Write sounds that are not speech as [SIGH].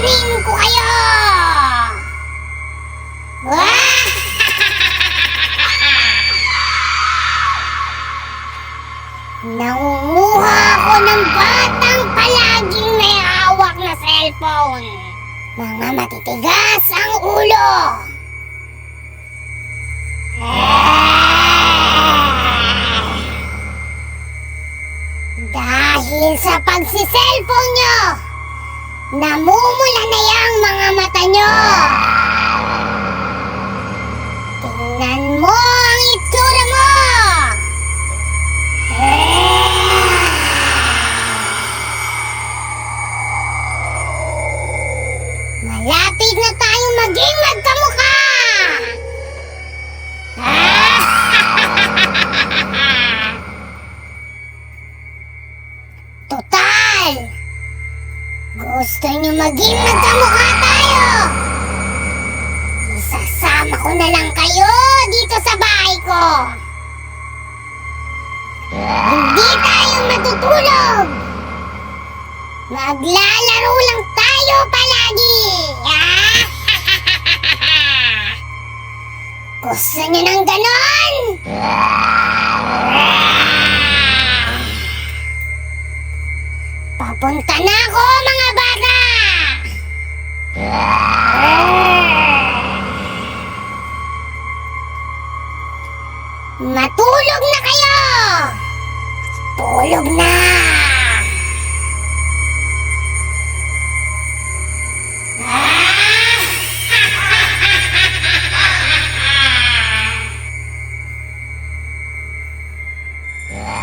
Kukunin ko kayo! [LAUGHS] Nangunguha ako ng batang palaging may hawak na cellphone. Mga matitigas ang ulo. Ah! [LAUGHS] Dahil sa pagsiselfone nyo, namumula na yung mga mata nyo. Tingnan mo ang itsura mo. Malapit na tayong maging magkamukha! Gusto niyo maging magkamukha tayo! Isasama ko na lang kayo dito sa bahay ko! Hindi tayo matutulog! Maglalaro lang tayo palagi! [LAUGHS] Gusto niyo ng ganon? Papunta na ako mga! Matulog na kayo! Tulog na! Ah! [LAUGHS]